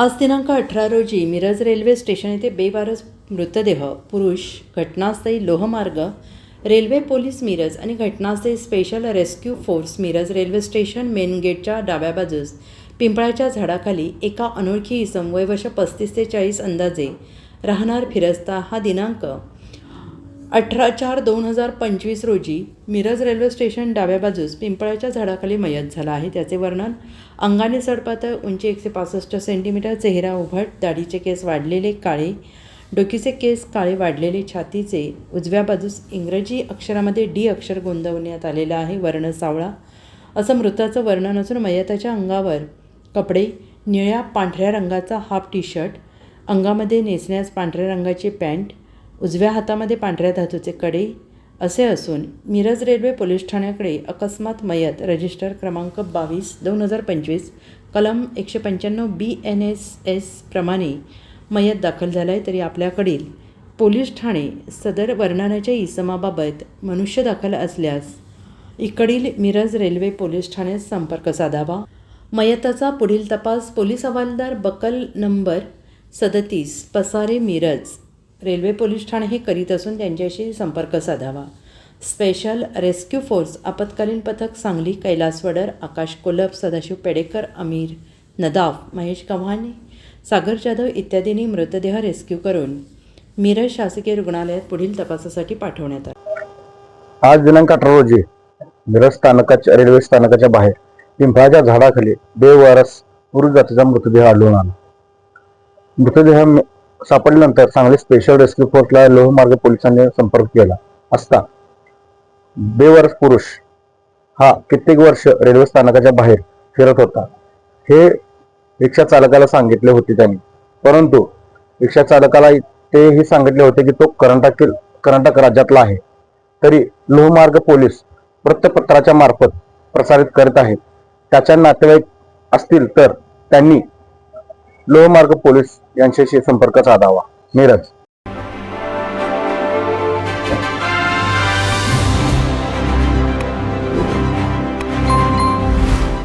आज दिनांक अठरा रोजी मिरज रेल्वे स्टेशन येथे बेवारस मृतदेह पुरुष घटनास्थळी लोहमार्ग रेल्वे पोलीस मिरज आणि घटनास्थळी special rescue force Miraj railway station main गेटच्या डाव्या बाजूस पिंपळाच्या झाडाखाली एका अनोळखी इसम वयवश पस्तीस ते चाळीस अंदाजे राहणार फिरस्ता हा दिनांक. अठरा चार दोन हजार पंचवीस रोजी मिरज रेल्वे स्टेशन डाव्या बाजूस पिंपळाच्या झाडाखाली मयत झाला आहे. त्याचे वर्णन अंगाने सडपातळ उंची एकशे पासष्ट सेंटीमीटर चेहरा उभट दाढीचे केस वाढलेले काळे डोकीचे केस काळे वाढलेले छातीचे उजव्या बाजूस इंग्रजी अक्षरामध्ये डी अक्षर गोंदवण्यात आलेलं आहे वर्ण सावळा. असं मृताचं वर्णन असून मयताच्या अंगावर कपडे निळ्या पांढऱ्या रंगाचा हाफ टी शर्ट अंगामध्ये नेसण्यास पांढऱ्या रंगाची पॅन्ट उजव्या हातामध्ये पांढऱ्या धातूचे कडे असे असून मिरज रेल्वे पोलीस ठाण्याकडे अकस्मात मयत रजिस्टर क्रमांक बावीस दोन हजार पंचवीस कलम एकशे पंच्याण्णव बी एन एस एस प्रमाणे मयत दाखल झाला आहे तरी आपल्याकडील पोलीस ठाणे सदर वर्णनाच्या इसमाबाबत मनुष्य दाखल असल्यास इकडील मिरज रेल्वे पोलीस ठाण्यात संपर्क साधावा. मयताचा पुढील तपास पोलीस हवालदार बकल नंबर सदतीस पसारे मिरज रेल्वे पोलीस ठाणे हे करीत असून त्यांच्याशी संपर्क साधावा. स्पेशल रेस्क्यू फोर्स आपत्कालीन पथक सांगली कैलास वडर आकाश कोलप सदाशिव पेडेकर अमीर नदाफ महेश कव्हाणे सागर जाधव इत्यादींनी मृतदेह रेस्क्यू करून मिरज शासकीय रुग्णालयात पुढील तपासासाठी पाठवण्यात आला. आज दिनांक अठरा रोजी मिरज स्थानकाच्या रेल्वे स्थानकाच्या बाहेर पिंपळाच्या झाडाखाली बेवारस पुरुष जातीचा मृतदेह आढळून आला. मृतदेह सापडल्यानंतर सांगली स्पेशल रेस्क्यू फोर्सला लोहमार्ग पोलिसांनी संपर्क केला. असता. बेवर पुरुष हा कित्येक वर्ष रेल्वे स्थानकाच्या बाहेर फिरत होता. हे रिक्षा चालकाला सांगितले होते त्यांनी. परंतु रिक्षा चालकाला तेही सांगितले होते की तो कर्नाटक कर्नाटक राज्यातला आहे. तरी लोहमार्ग पोलीस वृत्तपत्राच्या मार्फत प्रसारित करत आहेत. त्याच्या नातेवाईक असतील तर त्यांनी लोहमार्ग पोलीस यांच्याशी संपर्क साधावा मिरज.